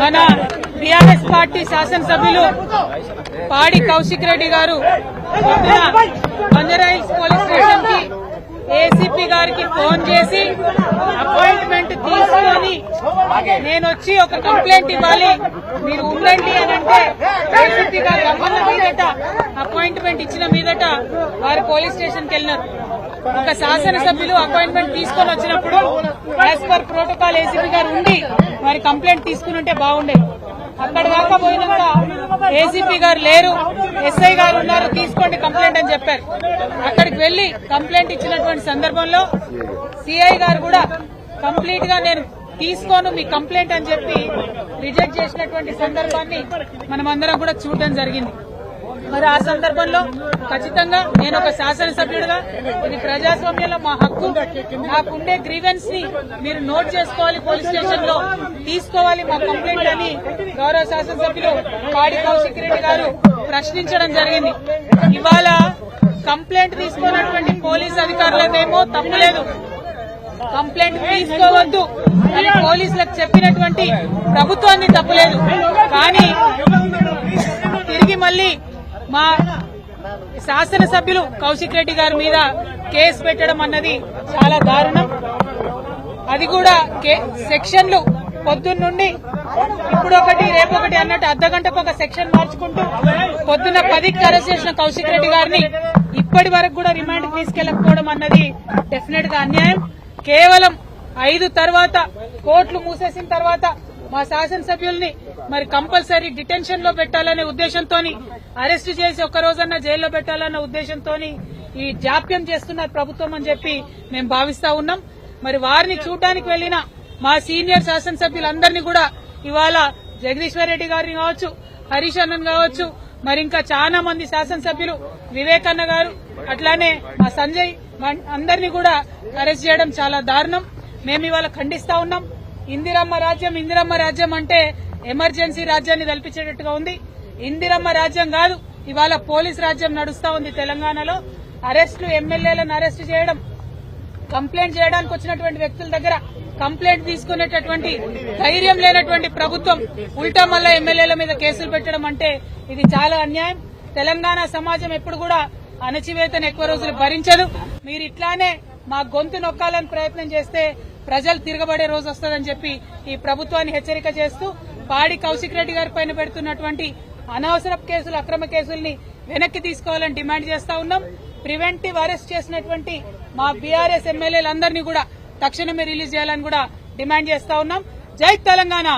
మన TRS party శాసనసభ్యులు పాడి కౌశిక్ రెడ్డి గారు పొద్దున బంజారాహిల్స్ పోలీస్ స్టేషన్కి ఏసీపీ గారికి ఫోన్ చేసి అపాయింట్మెంట్ తీసుకొని నేను వచ్చి ఒక కంప్లైంట్ ఇవ్వాలి. మీరు ఉండండి అని అంటే ఏసీపీ గారు రమ్మన్న మీదట అపాయింట్మెంట్ ఇచ్చిన మీదట వారు పోలీస్ స్టేషన్కి వెళ్ళినారు. ఒక శాసనసభ్యులు అపాయింట్మెంట్ తీసుకొని వచ్చినప్పుడు యాజ్ పర్ ప్రోటోకాల్ ఏసీపీ గారు ఉండి మరి కంప్లైంట్ తీసుకుని ఉంటే బాగుండేది. అక్కడ దాకా కూడా ఏసీపీ గారు లేరు. ఎస్ఐ గారు ఉన్నారు తీసుకోండి కంప్లైంట్ అని చెప్పారు. అక్కడికి వెళ్ళి కంప్లైంట్ ఇచ్చినటువంటి సందర్భంలో సిఐ గారు కూడా కంప్లీట్గా నేను తీసుకోను మీ కంప్లైంట్ అని చెప్పి రిజెక్ట్ చేసినటువంటి సందర్భాన్ని మనమందరం కూడా చూడడం జరిగింది. మరి ఆ సందర్భంలో ఖచ్చితంగా నేను ఒక శాసనసభ్యుడిగా ఇది ప్రజాస్వామ్యంలో మా హక్కు నాకుండే గ్రీవెన్స్ని మీరు నోట్ చేసుకోవాలి పోలీస్ స్టేషన్లో తీసుకోవాలి మా కంప్లైంట్ అని గౌరవ శాసనసభ్యులు పాడి కౌశిక్ రెడ్డి గారు ప్రశ్నించడం జరిగింది. ఇవాళ కంప్లైంట్ తీసుకున్నటువంటి పోలీస్ అధికారులదేమో తప్పులేదు కంప్లైంట్ తీసుకోవద్దు అని పోలీసులకు చెప్పినటువంటి ప్రభుత్వాన్ని తప్పులేదు కానీ తిరిగి మళ్ళీ మా శాసనసభ్యులు కౌశిక్ రెడ్డి గారి మీద కేసు పెట్టడం అన్నది చాలా దారుణం. అది కూడా కే- సెక్షన్లు పొద్దున్న నుండి ఇప్పుడు ఒకటి రేపు ఒకటి అన్నట్టు అర్ధగంటకు ఒక సెక్షన్ మార్చుకుంటూ పొద్దున్న పదికి అరెస్ట్ చేసిన కౌశిక్ రెడ్డి గారిని ఇప్పటి వరకు కూడా రిమాండ్ తీసుకెళ్ళకపోవడం అన్నది డెఫినెట్గా అన్యాయం. కేవలం ఐదు తర్వాత కోర్టులు మూసేసిన తర్వాత మా శాసనసభ్యుల్ని మరి కంపల్సరీ డిటెన్షన్లో పెట్టాలనే ఉద్దేశంతో అరెస్ట్ చేసి ఒక్క రోజన్నా జైల్లో పెట్టాలన్న ఉద్దేశంతో ఈ జాప్యం చేస్తున్నారు ప్రభుత్వం అని చెప్పి మేము భావిస్తా ఉన్నాం. మరి వారిని చూడడానికి వెళ్ళిన మా సీనియర్ శాసనసభ్యులందరినీ కూడా ఇవాళ జగదీశ్వర్ రెడ్డి గారిని కావచ్చు హరీష్ అన్నన్ కావచ్చు మరి ఇంకా చాలా మంది శాసనసభ్యులు వివేకన్న గారు అట్లానే మా సంజయ్ అందరినీ కూడా అరెస్ట్ చేయడం చాలా దారుణం. మేము ఇవాళ ఖండిస్తా ఉన్నాం. ఇందిరమ్మ రాజ్యం ఇందిరమ్మ రాజ్యం అంటే ఎమర్జెన్సీ రాజ్యాన్ని కల్పించేటట్టుగా ఉంది. ఇందిరమ్మ రాజ్యం కాదు ఇవాళ పోలీస్ రాజ్యం నడుస్తా ఉంది తెలంగాణలో. అరెస్టులు ఎమ్మెల్యేలను అరెస్ట్ చేయడం కంప్లైంట్ చేయడానికి వచ్చినటువంటి వ్యక్తుల దగ్గర కంప్లైంట్ తీసుకునేటటువంటి ధైర్యం లేనటువంటి ప్రభుత్వం ఉల్టా మళ్ళా ఎమ్మెల్యేల మీద కేసులు పెట్టడం అంటే ఇది చాలా అన్యాయం. తెలంగాణ సమాజం ఎప్పుడు కూడా అణచివేతను ఎక్కువ రోజులు భరించదు. మీరు ఇట్లానే మా గొంతు నొక్కాలని ప్రయత్నం చేస్తే ప్రజలు తిరగబడే రోజు వస్తుందని చెప్పి ఈ ప్రభుత్వాన్ని హెచ్చరిక చేస్తూ పాడి కౌశిక్ రెడ్డి గారి పైన పెడుతున్నటువంటి అనవసర కేసులు అక్రమ కేసుల్ని వెనక్కి తీసుకోవాలని డిమాండ్ చేస్తా ఉన్నాం. ప్రివెంటివ్ అరెస్ట్ చేసినటువంటి మా బీఆర్ఎస్ ఎమ్మెల్యేలందరినీ కూడా తక్షణమే రిలీజ్ చేయాలని కూడా డిమాండ్ చేస్తా ఉన్నాం. జై తెలంగాణ!